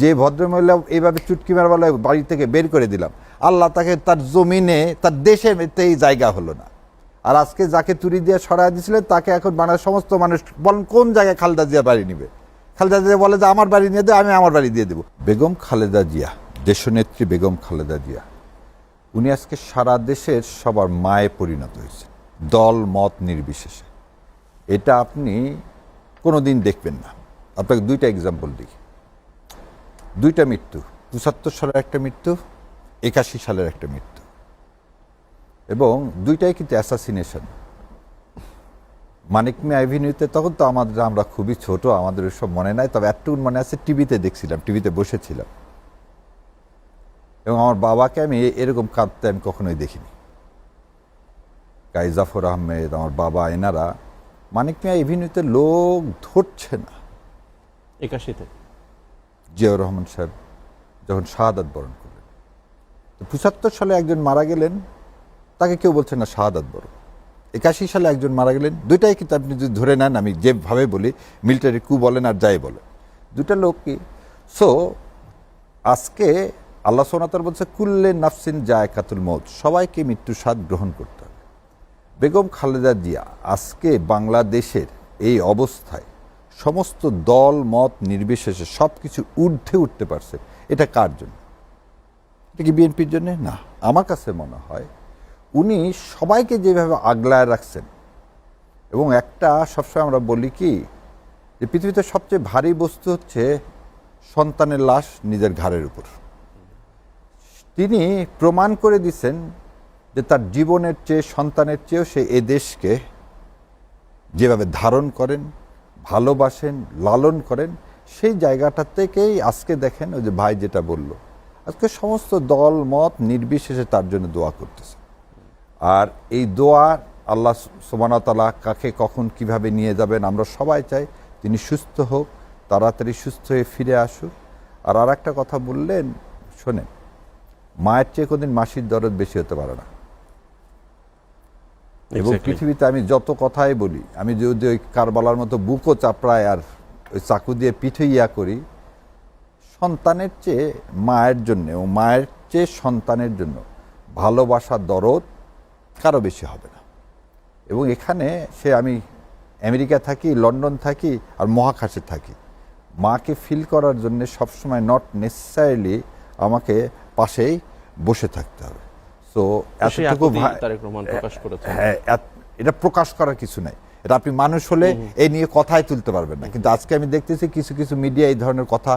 যে ভদ্রমহিলা এইভাবে চুটকি মারবালা বাড়ি থেকে বের করে দিলাম, আল্লাহ তাকে তার জমিনে, তার দেশে এই জায়গা হলো না। আর আজকে যাকে তুরি দিয়ে সরাই দিয়েছিলেন তাকে এখন বাংলার সমস্ত মানুষ, বলেন কোন জায়গায় খালেদা জিয়া বাড়ি নিবে? খালেদা জিয়া বলে যে, আমার বাড়ি নিয়ে দেবে আমি আমার বাড়ি দিয়ে দেবো। বেগম খালেদা জিয়া, দেশনেত্রী বেগম খালেদা জিয়া, উনি আজকে সারা দেশের সবার মায়ে পরিণত হয়েছে দল, মত নির্বিশেষে। এটা আপনি কোনো দিন দেখবেন না। আপনাকে দুইটা এক্সাম্পল দিই দুইটা মৃত্যু, পঁচাত্তর সালের একটা মৃত্যু, একাশি সালের একটা মৃত্যু। এবং দুইটাই কিন্তু অ্যাসাসিনেশন মানিক মে অ্যাভিনিউতে তখন তো আমাদের, আমরা খুবই ছোট, আমাদের সব মনে নাই, তবে এতটুকু মনে আছে টিভিতে দেখছিলাম, টিভিতে বসেছিলাম। এবং আমার বাবাকে আমি এরকম কাঁদতে আমি কখনোই দেখিনি। গাই জাফর আহমেদ, আমার বাবা, এনারা, মানিক মিয়া এভিনিউতে লোক ধরছে না। একাশিতে। জিয়াউর রহমান সাহেব যখন শাহাদাত বরণ করলেন। তো পঁচাত্তর সালে একজন মারা গেলেন, তাকে কেউ বলছে না শাহাদাত বরণ। একাশি সালে একজন মারা গেলেন, দুইটাই কিন্তু আপনি যদি ধরে নেন, আমি যেভাবে বলি, মিলিটারি কু বলেন আর যাই বলেন। দুটা লোক কি? সো আজকে আল্লাহ সোনাতার বলছে, কুল্লে নাফসিন যায় কাতুল মৌত সবাইকে মৃত্যুর স্বাদ গ্রহণ করতে হবে। বেগম খালেদা জিয়া আজকে বাংলাদেশের এই অবস্থায় সমস্ত দল, মত, নির্বিশেষে সব কিছু ঊর্ধ্বে উঠতে পারছে। এটা কার জন্য? এটা কি বিএনপির জন্য? না। আমার কাছে মনে হয় উনি সবাইকে যেভাবে আগলায় রাখছেন, এবং একটা সবসময় আমরা বলি কি, যে পৃথিবীতে সবচেয়ে ভারী বস্তু হচ্ছে সন্তানের লাশ নিজের ঘাড়ের উপর। তিনি প্রমাণ করে দিছেন যে তার জীবনের চেয়ে সন্তানের চেয়েও সে এ দেশকে যেভাবে ধারণ করেন ভালোবাসেন, লালন করেন, সেই জায়গাটা থেকেই আজকে দেখেন ওই যে ভাই যেটা বলল। আজকে সমস্ত দল, মত নির্বিশেষে তার জন্য দোয়া করতেছে। আর এই দোয়া আল্লাহ সোমানতালা কাকে কখন কীভাবে নিয়ে যাবেন আমরা সবাই চাই তিনি সুস্থ হোক, তাড়াতাড়ি সুস্থ হয়ে ফিরে আসুক। আর আর একটা কথা বললেন, শোনেন, মায়ের চেয়ে কোনদিন মাসির দরদ বেশি হতে পারে না। এবং পৃথিবীতে আমি যত কথাই বলি আমি যদি ওই কারবালার মতো বুকও চাপড়ায় আর ওই চাকু দিয়ে পিঠে ইয়া করি সন্তানের চেয়ে মায়ের জন্য ও মায়ের চেয়ে সন্তানের জন্য ভালোবাসা দরদ কারও বেশি হবে না। এবং এখানে সে আমি আমেরিকা থাকি লন্ডন থাকি আর মহাকাশে থাকি। মাকে ফিল করার জন্য সবসময় নট নেসেসারিলি আমাকে পাশেই বসে থাকতে হবে। সো এতটুকু তারেক রহমান প্রকাশ করেছে হ্যাঁ এটা প্রকাশ করার কিছু নাই। এটা আপনি মানুষ হলে এই নিয়ে কথাই তুলতে পারবেন না। কিন্তু আজকে আমি দেখতেছি কিছু কিছু মিডিয়া এই ধরনের কথা